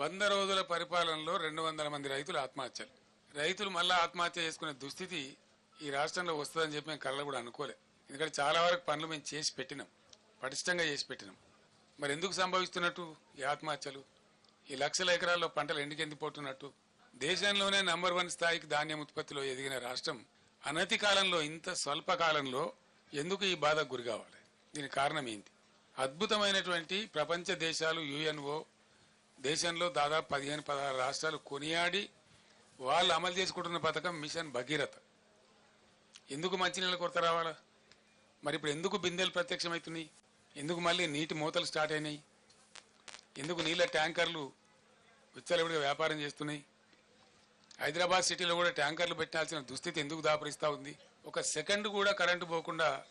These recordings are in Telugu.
వంద రోజుల పరిపాలనలో రెండు వందల మంది రైతులు ఆత్మహత్యలు. రైతులు మళ్ళా ఆత్మహత్య చేసుకునే దుస్థితి ఈ రాష్ట్రంలో వస్తుందని చెప్పి మేము కళ్ళ కూడా అనుకోలే. ఎందుకంటే చాలా వరకు పనులు మేము చేసి పెట్టినాం. పటిష్టంగా చేసి పెట్టినాం. మరి ఎందుకు సంభవిస్తున్నట్టు ఈ ఆత్మహత్యలు? ఈ లక్షల ఎకరాల్లో పంటలు ఎండికెందిపోతున్నట్టు దేశంలోనే నంబర్ వన్ స్థాయికి ధాన్యం ఉత్పత్తిలో ఎదిగిన రాష్ట్రం అనతి కాలంలో ఇంత స్వల్ప కాలంలో ఎందుకు ఈ బాధకు గురి కావాలి? దీని కారణం ఏంటి? అద్భుతమైనటువంటి ప్రపంచ దేశాలు యుఎన్ఓ దేశంలో దాదాపు పదిహేను పదహారు రాష్ట్రాలు కొనియాడి వాళ్ళు అమలు చేసుకుంటున్న పథకం మిషన్ భగీరథ. ఎందుకు మంచినీళ్ళ కొరత రావాలా? మరి ఇప్పుడు ఎందుకు బిందెలు ప్రత్యక్షమవుతున్నాయి? ఎందుకు మళ్ళీ నీటి మూతలు స్టార్ట్ అయినాయి? ఎందుకు నీళ్ళ ట్యాంకర్లు విచ్చలవిడిగా వ్యాపారం చేస్తున్నాయి? హైదరాబాద్ సిటీలో కూడా ట్యాంకర్లు పెట్టాల్సిన దుస్థితి ఎందుకు దాపరిస్తూ ఉంది? ఒక సెకండ్ కూడా కరెంటు పోకుండా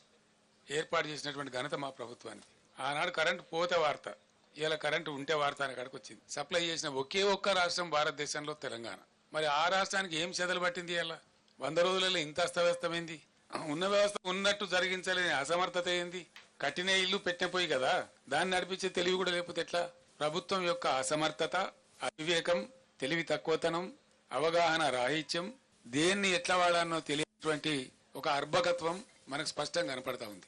ఏర్పాటు చేసినటువంటి ఘనత మా ప్రభుత్వానికి. ఆనాడు కరెంటు పోతే వార్త. ఇలా కరెంటు ఉంటే వాడతాను అనే కాడికి వచ్చింది సప్లై చేసిన ఒకే ఒక్క రాష్ట్రం భారతదేశంలో తెలంగాణ. మరి ఆ రాష్ట్రానికి ఏం చెదలు పట్టింది ఇలా వంద రోజులలో ఇంత అస్తవ్యస్తమైంది. ఉన్న వ్యవస్థ ఉన్నట్టు జరిగించలేని అసమర్థత ఏంది? కట్టిన ఇల్లు పెట్టిన పోయి కదా? దాన్ని నడిపించే తెలివి కూడా లేకపోతే ఎట్లా? ప్రభుత్వం యొక్క అసమర్థత అవివేకం తెలివి తక్కువతనం అవగాహన రాహిత్యం దేన్ని ఎట్లా వాడానో తెలియనటువంటి ఒక అర్భకత్వం మనకు స్పష్టంగా కనపడతా ఉంది.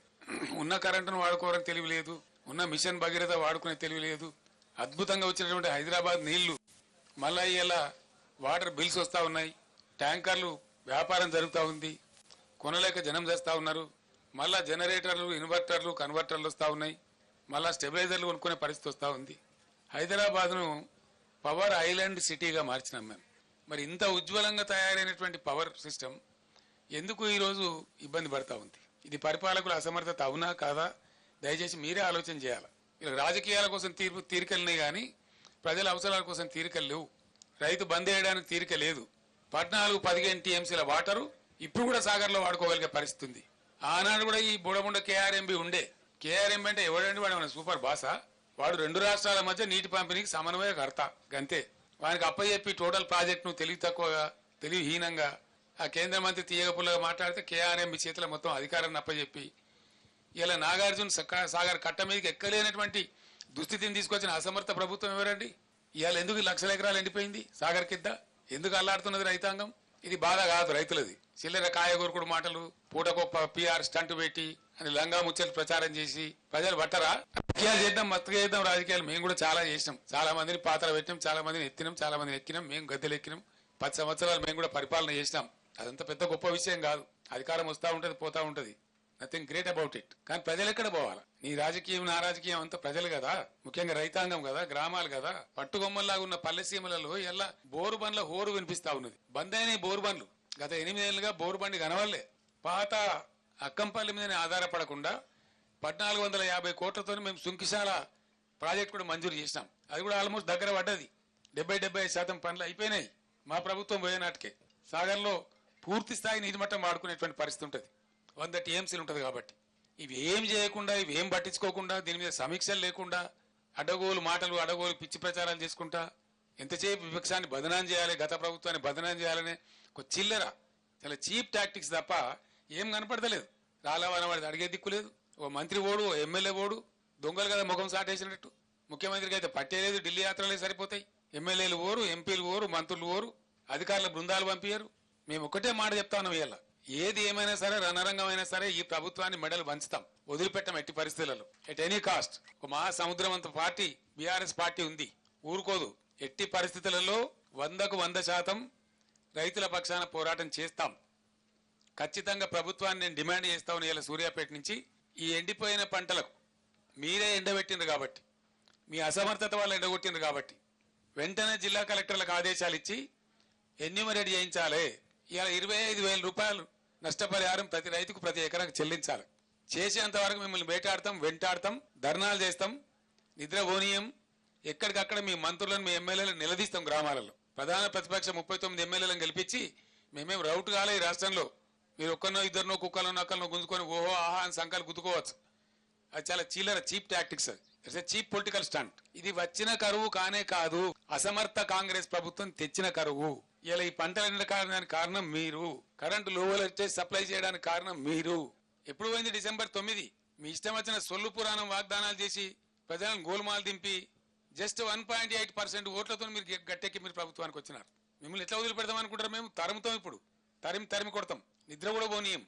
ఉన్న కరెంటును వాడుకోవడానికి తెలివి లేదు. ఉన్న మిషన్ భగీరథ వాడుకునే తెలివి లేదు. అద్భుతంగా వచ్చినటువంటి హైదరాబాద్ నీళ్ళు మళ్ళా ఇలా వాటర్ బిల్స్ వస్తూ ఉన్నాయి. ట్యాంకర్లు వ్యాపారం జరుగుతూ ఉంది. కొనలేక జనం చేస్తూ ఉన్నారు. మళ్ళా జనరేటర్లు ఇన్వర్టర్లు కన్వర్టర్లు వస్తూ ఉన్నాయి. మళ్ళా స్టెబిలైజర్లు కొనుక్కునే పరిస్థితి వస్తూ ఉంది. హైదరాబాద్ను పవర్ ఐలాండ్ సిటీగా మార్చినాం మేము. మరి ఇంత ఉజ్వలంగా తయారైనటువంటి పవర్ సిస్టమ్ ఎందుకు ఈరోజు ఇబ్బంది పడతా ఉంది? ఇది పరిపాలకుల అసమర్థత అవునా కాదా? దయచేసి మీరే ఆలోచన చేయాలి. ఇలా రాజకీయాల కోసం తీర్పు తీరికలున్నాయి కానీ ప్రజల అవసరాల కోసం తీరికలు లేవు. రైతు బంద్ చేయడానికి తీరిక లేదు. పద్నాలుగు పదిహేను టీఎంసీల వాటరు ఇప్పుడు కూడా సాగర్లో వాడుకోగలిగే పరిస్థితి ఉంది. ఆనాడు కూడా ఈ బుడబుండ కేఆర్ఎంబి ఉండే. కేఆర్ఎంబి అంటే ఎవడండి? వాడు మన సూపర్ బాసా? వాడు రెండు రాష్ట్రాల మధ్య నీటి పంపిణీకి సమన్వయకర్త గంతే. వానికి అప్పచెప్పి టోటల్ ప్రాజెక్టును తెలివి తక్కువగా తెలివిహీనంగా ఆ కేంద్ర మంత్రి తీయగపుల్లగా మాట్లాడితే కేఆర్ఎంబి చేతిలో మొత్తం అధికారాన్ని అప్పచెప్పి ఇలా నాగార్జున సాగర్ కట్ట మీదకి ఎక్కలేనటువంటి దుస్థితిని తీసుకొచ్చిన అసమర్థ ప్రభుత్వం ఎవరండి? ఇవాళ ఎందుకు లక్షల ఎకరాలు ఎండిపోయింది సాగర్ కింద ఎందుకు అల్లాడుతున్నది రైతాంగం? ఇది బాధ కాదు రైతులది. చిల్లర కాయగూరకుడు మాటలు పూటకొప్ప పిఆర్ స్టంట్ పెట్టి అని లంగా ముచ్చలు ప్రచారం చేసి ప్రజలు పట్టరా? రాజకీయాలు చేద్దాం మత్తుగా చేద్దాం రాజకీయాలు. మేము కూడా చాలా చేసినాం. చాలా మందిని పాత్ర పెట్టినాం చాలా మందిని ఎత్తినాం చాలా మందిని ఎక్కినాం. మేము గద్దెలు ఎక్కినాం పది సంవత్సరాలు మేము కూడా పరిపాలన చేసినాం. అదంత పెద్ద గొప్ప విషయం కాదు. అధికారం వస్తూ ఉంటుంది పోతా ఉంటుంది. నథింగ్ గ్రేట్ అబౌట్ ఇట్ కానీ ప్రజలు ఎక్కడ పోవాలి? నీ రాజకీయం నా రాజకీయం అంతా ప్రజలు కదా? ముఖ్యంగా రైతాంగం కదా గ్రామాలు కదా? పట్టుగొమ్మల్లాగా ఉన్న పల్లెసీమలలో ఎలా బోరు బండ్ల హోరు వినిపిస్తా ఉన్నది. బంద్ అయినాయి బోరు బండ్లు. గత ఎనిమిదేళ్ళుగా బోరు బండి కనవల్లే పాత అక్కంపల్లి మీదనే ఆధారపడకుండా పద్నాలుగు వందల యాభై కోట్లతో మేము సుంకిశాల ప్రాజెక్ట్ కూడా మంజూరు చేసినాం. అది కూడా ఆల్మోస్ట్ దగ్గర పడ్డది. డెబ్బై డెబ్బై శాతం పనులు అయిపోయినాయి. మా ప్రభుత్వం పోయే నాటికే సాగర్లో పూర్తి స్థాయి నీటి మట్టం వాడుకునేటువంటి పరిస్థితి ఉంటుంది. వంద టీఎంసీలు ఉంటుంది కాబట్టి. ఇవి ఏం చేయకుండా ఇవి ఏం పట్టించుకోకుండా దీని మీద సమీక్షలు లేకుండా అడగోలు మాటలు అడగోలు పిచ్చి ప్రచారాలు చేసుకుంటా ఎంతసేపు విపక్షాన్ని బదనాం చేయాలి గత ప్రభుత్వాన్ని బదనాం చేయాలనే ఒక చిల్లర చాలా చీప్ టాక్టిక్స్ తప్ప ఏం కనపడతలేదు. రాలవన వాడిది అడిగే దిక్కు లేదు. ఓ మంత్రి ఓడు ఓ ఎమ్మెల్యే ఓడు దొంగలు కదా ముఖం సాటేసినట్టు ముఖ్యమంత్రికి అయితే పట్టేలేదు ఢిల్లీ యాత్రలే సరిపోతాయి. ఎమ్మెల్యేలు ఓరు ఎంపీలు ఓరు మంత్రులు ఓరు అధికారుల బృందాలు పంపించారు మేము ఒకటే మాట చెప్తాను వీళ్ళ ఏది ఏమైనా సరే రణరంగమైనా సరే ఈ ప్రభుత్వాన్ని మెడలు వంచుతాం. వదిలిపెట్టం ఎట్టి పరిస్థితులలో. ఎట్ ఎనీ కాస్ట్ ఒక మహాసముద్రం అంత పార్టీ బీఆర్ఎస్ పార్టీ ఉంది. ఊరుకోదు. ఎట్టి పరిస్థితులలో వందకు వంద శాతం రైతుల పక్షాన పోరాటం చేస్తాం. ఖచ్చితంగా ప్రభుత్వాన్ని నేను డిమాండ్ చేస్తాను ఇలా సూర్యాపేట నుంచి ఈ ఎండిపోయిన పంటలకు మీరే ఎండబెట్టిండ్రు కాబట్టి మీ అసమర్థత వల్ల ఎండగొట్టిండ్రు కాబట్టి వెంటనే జిల్లా కలెక్టర్లకు ఆదేశాలు ఇచ్చి ఎన్యూమరేట్ చేయించాలి. ఇలా ఇరవై ఐదు వేల రూపాయలు నష్టపరిహారం ప్రతి రైతుకు ప్రతి ఎకరాకు చెల్లించాలి. చేసేంత వరకు మిమ్మల్ని వేటాడతాం వెంటాడతాం ధర్నాలు చేస్తాం నిద్రపోనీయం. ఎక్కడికక్కడ మీ మంత్రులను మీ ఎమ్మెల్యేలను నిలదీస్తాం గ్రామాలలో. ప్రధాన ప్రతిపక్ష ముప్పై తొమ్మిది ఎమ్మెల్యేలను గెలిపించి మేమేం రౌట్ కాలే ఈ రాష్ట్రంలో. మీరు ఒక్కరినో ఇద్దరినో కుక్కలను నక్కలను గుంజుకొని ఓహో ఆహా అని సంఖాలు గుద్దుకోవచ్చు. అది చాలా చీలర cheap tactics it's cheap political stunt. ఇది వచ్చిన కరువు కానే కాదు. అసమర్థ కాంగ్రెస్ ప్రభుత్వం తెచ్చిన కరువు. ఇలా ఈ పంటలు ఎండడానికి కారణం మీరు. కరెంటు లో వచ్చే సప్లై చేయడానికి కారణం మీరు. ఎప్పుడు పోయింది డిసెంబర్ తొమ్మిది? మీ ఇష్టం వచ్చిన సొల్లు పురాణం వాగ్దానాలు చేసి ప్రజలను గోల్మాలు దింపి just one point eight percent ఓట్లతో మీరు గట్టెక్కి మీరు ప్రభుత్వానికి వచ్చినారు. మిమ్మల్ని ఎట్లా వదిలిపెడదాం అనుకుంటారు మేము? తరుముతాం ఇప్పుడు. తరిమి తరిమి కొడతాం. నిద్ర కూడా పోనీయం.